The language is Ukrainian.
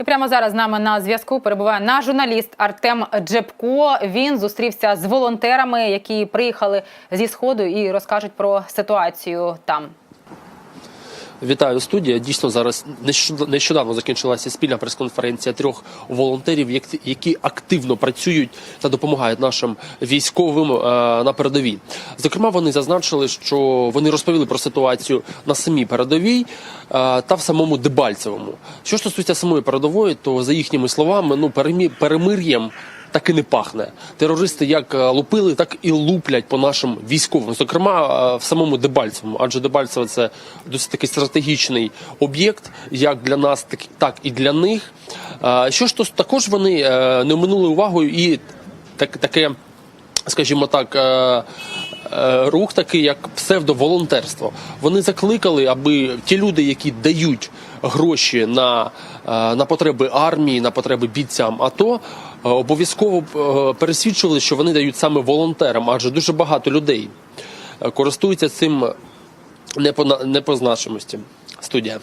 І прямо зараз з нами на зв'язку перебуває наш журналіст Артем Джепко. Він зустрівся з волонтерами, які приїхали зі сходу і розкажуть про ситуацію там. Вітаю студія. Дійсно, зараз нещодавно- закінчилася спільна прес-конференція трьох волонтерів, які активно працюють та допомагають нашим військовим е, на передовій. Зокрема, вони зазначили, що вони розповіли про ситуацію на самій передовій е, та в самому Дебальцевому. Що стосується самої передової, то за їхніми словами, ну перемир'ям так і не пахне. Терористи як е, лупили, так і луплять по нашим військовим, зокрема е, в самому Дебальцевому. Адже Дебальцеве це досить такий стратегічний об'єкт, як для нас, так, і для них. Е, Що ж то також вони не оминули увагою і так, таке, скажімо так. Рух такий, як псевдоволонтерство. Вони закликали, аби ті люди, які дають гроші на, е, на потреби армії, на потреби бійцям АТО, е, обов'язково е, пересвідчували, що вони дають саме волонтерам, адже дуже багато людей користуються цим не по, на- не по значимості. Студія.